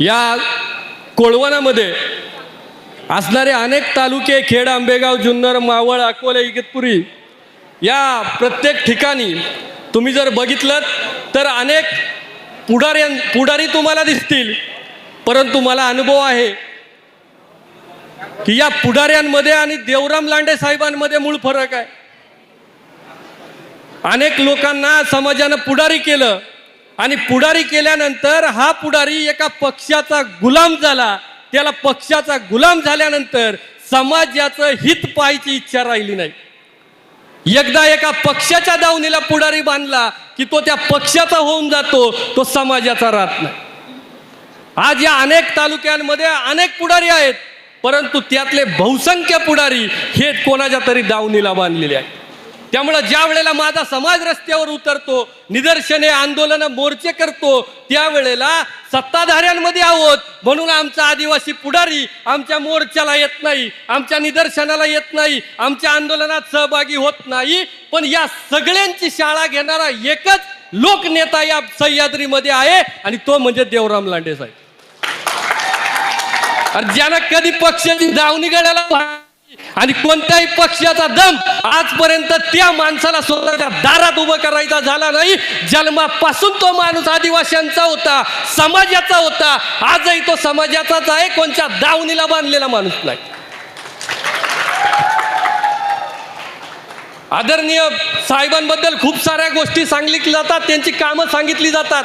या कोळवणामध्ये असणारे अनेक तालुके खेड आंबेगाव जुन्नर मावळ अकोले इगतपुरी या प्रत्येक ठिकाणी तुम्ही जर बघितलं तर अनेक पुढाऱ्यां पुढारी तुम्हाला दिसतील परंतु मला अनुभव आहे की या पुढाऱ्यांमध्ये आणि देवराम लांडे साहेबांमध्ये मूळ फरक आहे. अनेक लोकांना समाजानं पुढारी केलं आणि पुढारी केल्यानंतर हा पुढारी एका पक्षाचा गुलाम झाला. त्याला पक्षाचा गुलाम झाल्यानंतर समाजाचं हित पाहायची इच्छा राहिली नाही. एकदा एका पक्षाच्या दावणीला पुढारी बांधला की तो त्या पक्षाचा होऊन जातो तो समाजाचा राहत नाही. आज या अनेक तालुक्यांमध्ये अनेक पुढारी आहेत परंतु त्यातले बहुसंख्य पुढारी हे कोणाच्या तरी दावणीला बांधलेले आहेत. त्यामुळं ज्या वेळेला माझा समाज रस्त्यावर उतरतो निदर्शने आंदोलन मोर्चे करतो त्यावेळेला सत्ताधाऱ्यांमध्ये आहोत. म्हणून आमचा आदिवासी पुढारी आमच्या मोर्चाला येत नाही आमच्या निदर्शनाला येत नाही आमच्या आंदोलनात सहभागी होत नाही. पण या सगळ्यांची शाळा घेणारा एकच लोकनेता या सह्याद्रीमध्ये आहे आणि तो म्हणजे देवराम लांडे साहेब. ज्यानं कधी पक्षाची धावणी गड्याला आणि कोणत्याही पक्षाचा दम आजपर्यंत त्या माणसाला स्वतःच्या दारात उभं करायचा झाला नाही. जन्मापासून तो माणूस आदिवासींचा होता समाजाचा होता. आजही तो समाजाचाच आहे कोणत्या दावणीला बांधलेला माणूस नाही. आदरणीय साहेबांबद्दल खूप साऱ्या गोष्टी सांगितल्या जातात त्यांची कामं सांगितली जातात.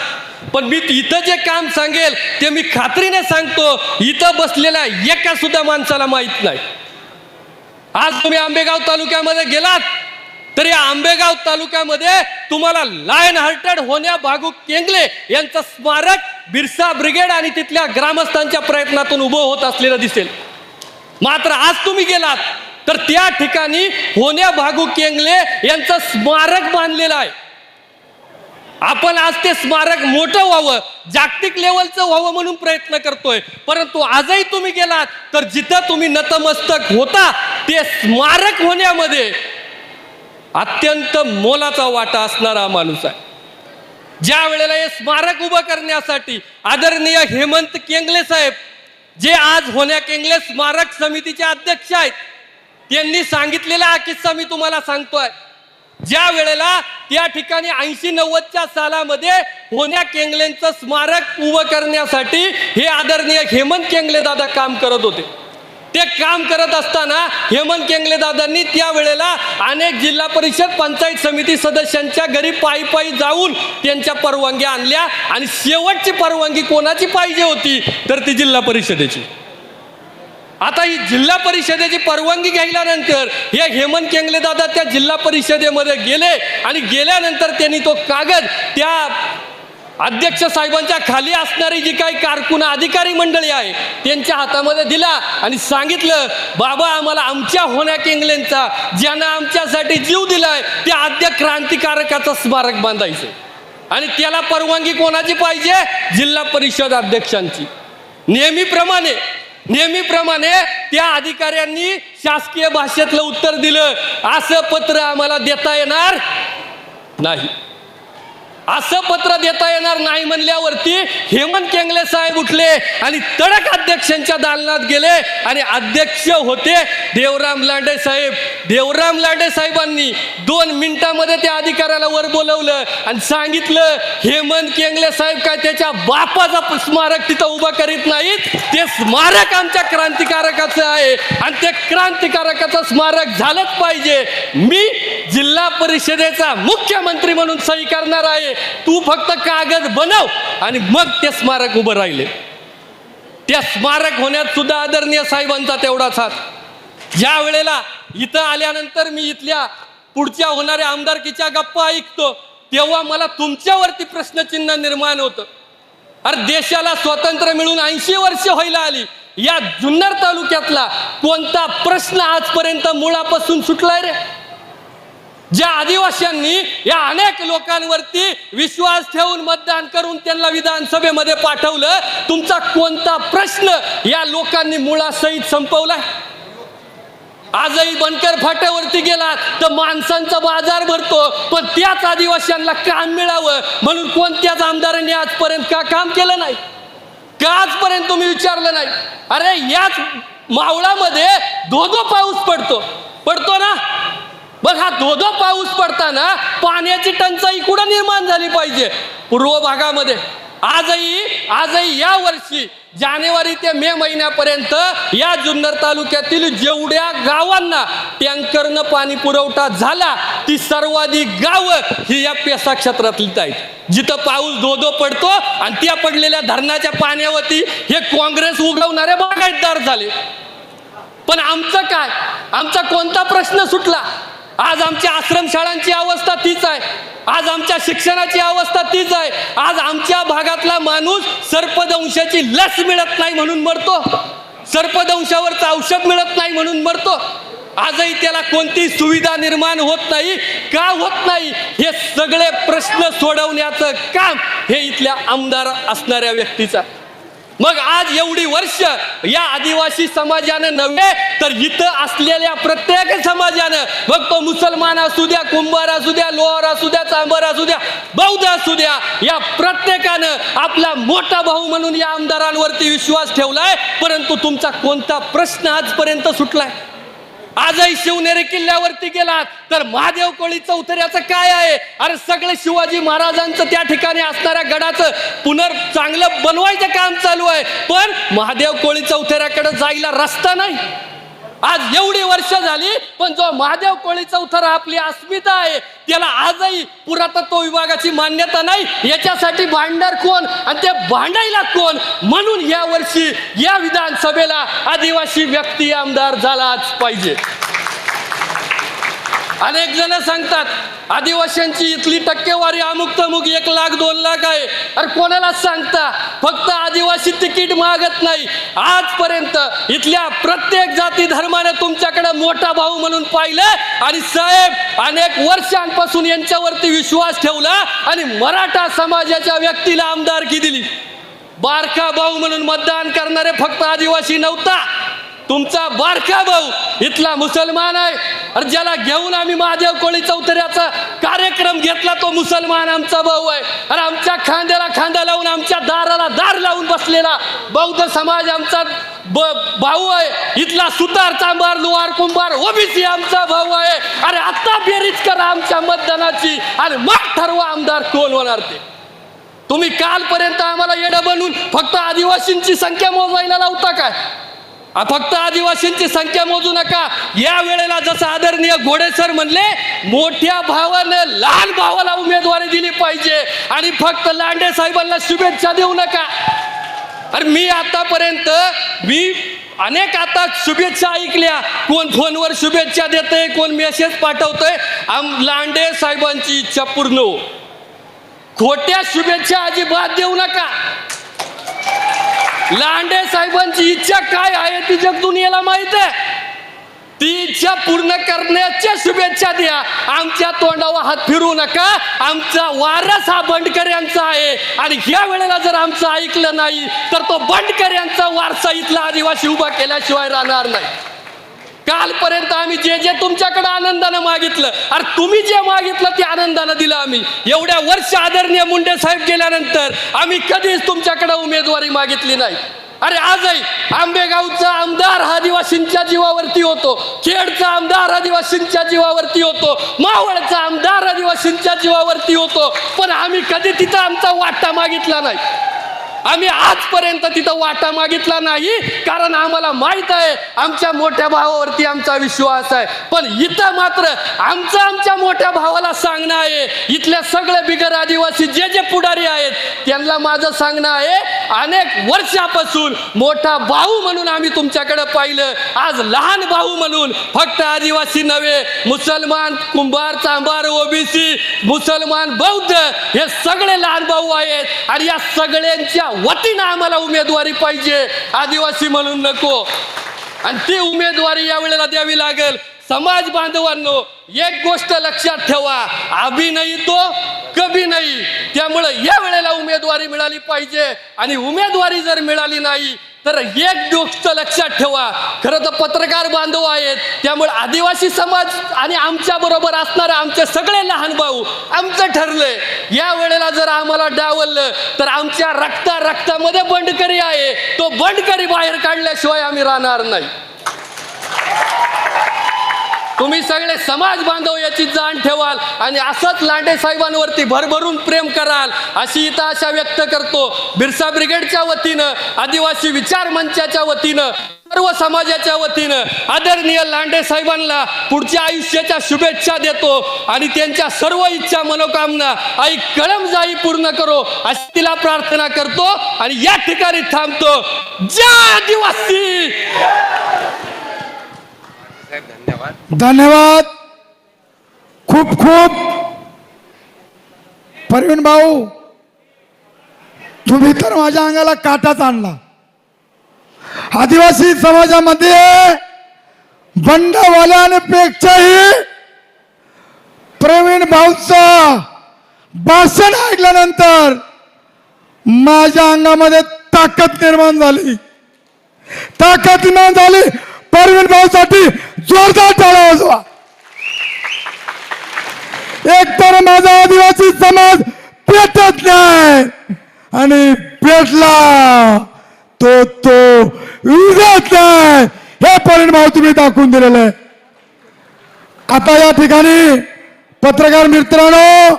पण मी इथं जे काम सांगेल ते मी खात्रीने सांगतो. इथं बसलेल्या एका सुद्धा माणसाला माहीत नाही. आज तुम्ही आंबेगाव तालुक्यामध्ये गेलात तर या आंबेगाव तालुक्यामध्ये तुम्हाला लायन हार्टेड होण्या बागू केंगले यांचं स्मारक बिरसा ब्रिगेड आणि तिथल्या ग्रामस्थांच्या प्रयत्नातून उभं होत असलेलं दिसेल. मात्र आज तुम्ही गेलात तर त्या ठिकाणी होण्या भागू केंगले यांचं स्मारक बांधलेलं आहे. आपण आज ते स्मारक मोठं व्हावं जागतिक लेवलचं व्हावं म्हणून प्रयत्न करतोय. परंतु आजही तुम्ही गेलात तर जिथं तुम्ही नतमस्तक होता ते स्मारक होण्यामध्ये अत्यंत मोलाचा वाटा असणारा माणूस आहे. ज्या वेळेला हे स्मारक उभं करण्यासाठी आदरणीय हेमंत केंगले साहेब जे आज होण्या केंगले स्मारक समितीचे अध्यक्ष आहेत त्यांनी सांगितलेला हा किस्सा मी तुम्हाला सांगतोय. ज्या वेळेला त्या ठिकाणी ऐंशी नव्वदच्या सालामध्ये होण्या केंगलेंचं स्मारक उभं करण्यासाठी हे आदरणीय हेमंत केंगले दादा काम करत होते. ते काम करत असताना हेमंत केंगले दादांनी त्या वेळेला अनेक जिल्हा परिषद पंचायत समिती सदस्यांच्या घरी पायी पायी जाऊन त्यांच्या परवानग्या आणल्या आणि शेवटची परवानगी कोणाची पाहिजे होती तर ती जिल्हा परिषदेची. आता ही जिल्हा परिषदेची परवानगी घ्यायल्यानंतर हे हेमंत केंगले दादा त्या जिल्हा परिषदेमध्ये गेले आणि गेल्यानंतर त्यांनी तो कागद त्या अध्यक्ष साहेबांच्या खाली असणारी जी काही कारकुन अधिकारी मंडळी आहे त्यांच्या हातामध्ये दिला आणि सांगितलं बाबा आम्हाला आमच्या होण्या केंगलेंचा ज्यांना आमच्यासाठी जीव दिलाय त्या आद्य क्रांतिकारकाचं स्मारक बांधायचं. आणि त्याला परवानगी कोणाची पाहिजे? जिल्हा परिषद अध्यक्षांची. नेहमीप्रमाणे नेहमीप्रमाणे त्या अधिकाऱ्यांनी शासकीय भाषेतलं उत्तर दिलं. असं पत्र आम्हाला देता येणार नाही. असं पत्र देता येणार नाही म्हणल्यावरती हेमंत केंगले साहेब उठले आणि तडक अध्यक्षांच्या दालनात गेले आणि अध्यक्ष होते देवराम लांडे साहेब. देवराम लांडे साहेबांनी दोन मिनिटांमध्ये त्या अधिकाऱ्याला वर बोलवलं आणि सांगितलं हेमंत केंगले साहेब काय त्याच्या बापाचा स्मारक तिथं उभं करीत नाहीत? ते स्मारक आमच्या क्रांतिकारकाचं आहे आणि ते क्रांतिकारकाचं स्मारक झालंच पाहिजे. मी जिल्हा परिषदेचा मुख्यमंत्री म्हणून सही करणार आहे. तू फक्त कागद बनव आणि मग ते स्मारक उभं राहिले. त्या स्मारक होण्यात सुद्धा आदरणीय साहेबांचा तेवढाच हात. ज्या वेळेला इथं आल्यानंतर मी इथल्या पुढच्या होणाऱ्या आमदारकीच्या गप्पा ऐकतो तेव्हा मला तुमच्यावरती प्रश्नचिन्ह निर्माण होतं. अरे देशाला स्वातंत्र्य मिळून ऐंशी वर्ष व्हायला आली. या जुन्नर तालुक्यातला कोणता प्रश्न आजपर्यंत मुळापासून सुटलाय रे? ज्या आदिवासींनी या अनेक लोकांवरती विश्वास ठेवून मतदान करून त्यांना विधानसभेमध्ये पाठवलं तुमचा कोणता प्रश्न या लोकांनी मुळासहित संपवलाय आजही बनकर फाट्यावरती गेला तर माणसांचा बाजार भरतो पण त्याच आदिवासींना काम मिळावं म्हणून कोणत्याच आमदारांनी आजपर्यंत का काम केलं नाही? का आजपर्यंत तुम्ही विचारलं नाही? अरे याच मावळामध्ये धोधो पाऊस पडतो. पडतो ना? बघ हा धोधो पाऊस पडताना पाण्याची टंचाई कुठं निर्माण झाली पाहिजे? पूर्व भागामध्ये. आजही आजही या वर्षी जानेवारी ते मे महिन्यापर्यंत या जुन्नर तालुक्यातील जेवढ्या गावांना टँकरनं पाणी पुरवठा झाला ती सर्वाधिक गावं ही या पेसा क्षेत्रातलीच आहेत. जिथं पाऊस धोधो पडतो आणि त्या पडलेल्या धरणाच्या पाण्यावरती हे काँग्रेस उगवणारे बागायतदार झाले. पण आमचं काय? आमचा कोणता प्रश्न सुटला? आज आमच्या आश्रमशाळांची अवस्था तीच आहे. आज आमच्या शिक्षणाची अवस्था तीच आहे. आज आमच्या भागातला माणूस सर्पदंशाची लस मिळत नाही म्हणून मरतो. सर्पदंशावरचं औषध मिळत नाही म्हणून मरतो. आजही त्याला कोणती सुविधा निर्माण होत नाही का होत नाही हे सगळे प्रश्न सोडवण्याचं काम हे इथल्या आमदार असणाऱ्या व्यक्तीचा. मग आज एवढी वर्ष या आदिवासी समाजानं नव्हे तर इथं असलेल्या प्रत्येक समाजानं मग तो मुसलमान असू द्या कुंभार असू द्या लोहार असू द्या चांबर असू द्या बौद्ध असू द्या या प्रत्येकानं आपला मोठा भाऊ म्हणून या आमदारांवरती विश्वास ठेवलाय परंतु तुमचा कोणता प्रश्न आजपर्यंत सुटलाय? आजही शिवनेरी किल्ल्यावरती गेलात. तर महादेव कोळी चौथऱ्याचं काय आहे? अरे सगळे शिवाजी महाराजांचं त्या ठिकाणी असणाऱ्या गडाचं पुनर् चांगलं बनवायचं काम चालू आहे. पण महादेव कोळी चौथऱ्याकडे जायला रस्ता नाही. आज एवढी वर्ष झाली पण जो महादेव कोळी चौथर आपली अस्मिता आहे त्याला आजही पुरातत्व विभागाची मान्यता नाही. याच्यासाठी भांडणार कोण आणि ते भांडायला कोण? म्हणून या वर्षी या विधानसभेला आदिवासी व्यक्ती आमदार झालाच पाहिजे. अनेक जण सांगतात आदिवासींची इथली टक्केवारी अमुक तमुक एक लाख दोन लाख आहे. अरे कोणाला सांगता? फक्त आदिवासी तिकीट मागत नाही. आजपर्यंत इथल्या प्रत्येक जाती धर्माने तुमच्याकडे मोठा भाऊ म्हणून पाहिलं आणि साहेब अनेक वर्षांपासून यांच्यावरती विश्वास ठेवला आणि मराठा समाजाच्या व्यक्तीला आमदारकी दिली. बारका भाऊ म्हणून मतदान करणारे फक्त आदिवासी नव्हता. तुमचा बारका भाऊ इथला मुसलमान आहे. अरे ज्याला घेऊन आम्ही महादेव कोळी चौथऱ्याचा कार्यक्रम घेतला तो मुसलमान आमचा भाऊ आहे. अरे आमच्या खांद्याला खांदा लावून आमच्या दाराला दार लावून बसलेला बौद्ध समाज आमचा ब- भाऊ आहे. इथला सुतार चांबार लुवार कुंभार ओबीसी आमचा भाऊ आहे. अरे आत्ता बेरीज करा आमच्या मतदानाची आणि मग ठरवा आमदार कोण होणार ते. तुम्ही कालपर्यंत आम्हाला येडं बनवून फक्त आदिवासींची संख्या मोजायला लावता काय? फक्त आदिवासींची संख्या मोजू नका. या वेळेला जसं आदरणीय घोडे सर म्हणले मोठ्या भावानं लहान भावाला उमेदवारी दिली पाहिजे. आणि फक्त लांडे साहेबांना शुभेच्छा देऊ नका. अरे मी आतापर्यंत मी अनेक आता शुभेच्छा ऐकल्या. कोण फोनवर शुभेच्छा देतंय कोण मेसेज पाठवतोय आम लांडे साहेबांची इच्छा पूर्ण हो. खोट्या शुभेच्छा अजिबात देऊ नका. लांडे साहेबांची इच्छा काय आहे ती जग दुनियेला माहीत आहे. ती इच्छा पूर्ण करण्याच्या शुभेच्छा द्या. आमच्या तोंडावर हात फिरू नका. आमचा वारस हा बंडकर यांचा आहे. आणि ह्या वेळेला जर आमचं ऐकलं नाही तर तो बंडकर यांचा वारसा इथला आदिवासी उभा केल्याशिवाय राहणार नाही. कालपर्यंत आम्ही जे जे तुमच्याकडे आनंदानं मागितलं अरे तुम्ही जे मागितलं ते आनंदानं दिलं आम्ही. एवढ्या वर्ष आदरणीय मुंडे साहेब गेल्यानंतर आम्ही कधीच तुमच्याकडे उमेदवारी मागितली नाही. अरे आजही आंबेगावचा आमदार आदिवासींच्या जीवावरती होतो खेडचा आमदार आदिवासींच्या जीवावरती होतो मावळचा आमदार आदिवासींच्या जीवावरती होतो पण आम्ही कधी तिथं आमचा वाटा मागितला नाही. आम्ही आजपर्यंत तिथं वाटा मागितला नाही. कारण आम्हाला माहीत आहे आमच्या मोठ्या भावावरती आमचा विश्वास आहे. पण इथं मात्र आमचं आमच्या मोठ्या भावाला सांगणं आहे. इथल्या सगळे बिगर आदिवासी जे जे पुढारी आहेत त्यांना माझं सांगणं आहे अनेक वर्षापासून मोठा भाऊ म्हणून आम्ही तुमच्याकडे पाहिलं. आज लहान भाऊ म्हणून फक्त आदिवासी नव्हे मुसलमान कुंभार चांभार ओबीसी मुसलमान बौद्ध हे सगळे लहान भाऊ आहेत. आणि या सगळ्यांच्या वतीनं आम्हाला उमेदवारी पाहिजे. आदिवासी म्हणून नको. आणि ती उमेदवारी या वेळेला द्यावी लागेल. समाज बांधवांनो एक गोष्ट लक्षात ठेवा. अभि नाही तो कभी नाही. त्यामुळं या वेळेला उमेदवारी मिळाली पाहिजे. आणि उमेदवारी जर मिळाली नाही तर एक गोष्ट लक्षात ठेवा खरं तर पत्रकार बांधव आहेत त्यामुळे आदिवासी समाज आणि आमच्या बरोबर असणारे आमचे सगळे लहान भाऊ आमचं ठरलंय. या वेळेला जर आम्हाला डावललं तर आमच्या रक्ता रक्तामध्ये बंडकरी आहे. तो बंडकरी बाहेर काढल्याशिवाय आम्ही राहणार नाही. तुम्ही सगळे समाज बांधव याची जाण ठेवाल आणि असंच लांडे साहेबांवरती भरभरून प्रेम कराल अशी इथं आशा व्यक्त करतो. बिरसा ब्रिगेडच्या वतीनं आदिवासी विचार मंचाच्या वतीनं सर्व समाजाच्या वतीनं आदरणीय लांडे साहेबांना पुढच्या आयुष्याच्या शुभेच्छा देतो आणि त्यांच्या सर्व इच्छा मनोकामना आई कळमजाई पूर्ण करो अशी तिला प्रार्थना करतो आणि या ठिकाणी थांबतो. जय आदिवासी! धन्यवाद। खूप खूप। परवीन भाऊ तुम्ही तर माझ्या अंगाला काटाच आणला। आदिवासी समाजामध्ये बंडवाल्यांपेक्षाही प्रवीण भाऊचा भाषण ऐकल्यानंतर माझ्या अंगामध्ये ताकद निर्माण झाली। ताकद निर्माण झाली। परवीन भाऊसाठी जोरदार टाळा वाजवा. एक तर माझा आदिवासी समाज पेटत नाही आणि पेटला तो तो विजत नाही. हे परिणाम तुम्ही दाखवून दिलेलं आहे. आता या ठिकाणी पत्रकार मित्रांनो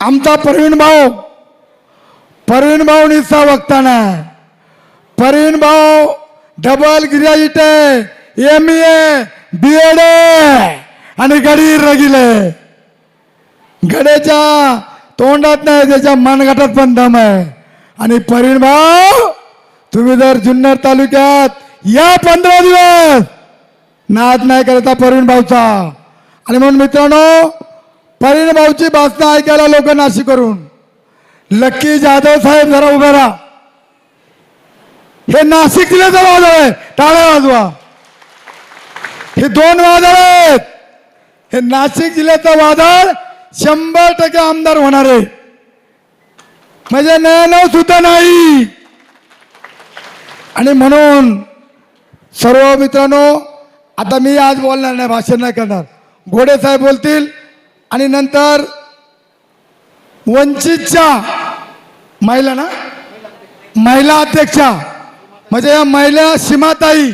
आमचा प्रवीण भाऊ परवीन भाऊ निस्सा वक्ता नाही प्रवीण भाऊ डबल ग्रॅज्युएट आहे एम ए बी एड आणि गडी रगिले. गडेच्या तोंडात नाही त्याच्या मनगटात पण दम आहे. आणि प्रवीण भाऊ तुम्ही जर जुन्नर तालुक्यात या पंधरा दिवस नाद नाही करता प्रवीण भाऊचा. आणि म्हणून मित्रांनो प्रवीण भाऊची भाषणं ऐकायला लोक नाशिक करून लक्की जाधव साहेब जरा उभे राहा. हे नाशिक जिल्ह्याचं वादळ आहे. टाळ्या वाजवा. हे दोन वादळ आहेत. हे नाशिक जिल्ह्याचं वादळ शंभर टक्के आमदार होणार आहे. म्हणजे नव सुद्धा नाही. आणि म्हणून सर्व मित्रांनो आता मी आज बोलणार नाही भाषण नाही करणार. घोडे साहेब बोलतील आणि नंतर वंचितच्या महिला ना? महिला अध्यक्षा. म्हणजे या महिला सीमाताई.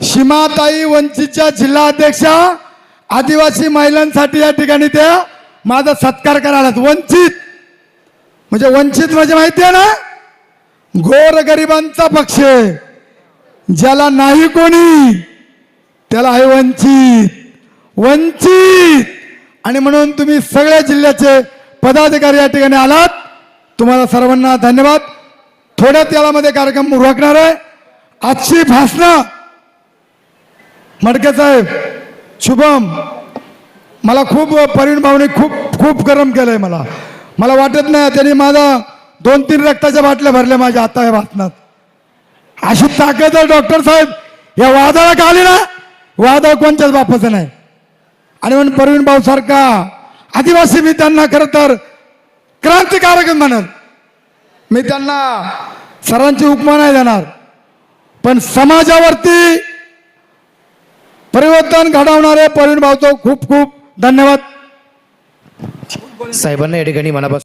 सीमाताई वंचितच्या जिल्हा अध्यक्षा आदिवासी महिलांसाठी या ठिकाणी त्या माझा सत्कार करायला वंचित. म्हणजे वंचित म्हणजे माहिती आहे ना? गोर गरिबांचा पक्ष ज्याला नाही कोणी त्याला आहे वंचित. वंचित. आणि म्हणून तुम्ही सगळ्या जिल्ह्याचे पदाधिकारी या ठिकाणी आलात. तुम्हाला सर्वांना धन्यवाद. थोड्या तेलामध्ये कार्यक्रम उरकणार आहे. आजची भाषणं. मडके साहेब शुभम. मला खूप परिण भावने खूप खूप गरम केलंय मला. मला वाटत नाही त्यांनी माझा दोन तीन रक्ताच्या बाटल्या भरल्या माझ्या आता या भाषणात. अशी ताकद आहे डॉक्टर साहेब. या वादळात आली ना? वादळ कोणत्याच बापाचं नाही. आणि म्हणून प्रवीण भाऊ सारखा आदिवासी मी त्यांना खरं तर क्रांतिकारक म्हणत मी त्यांना सरांची उपमा नाही देणार. पण समाजावरती परिवर्तन घडवणारे प्रवीण भावतो खूप खूप धन्यवाद. साहेबांना या ठिकाणी मनापासून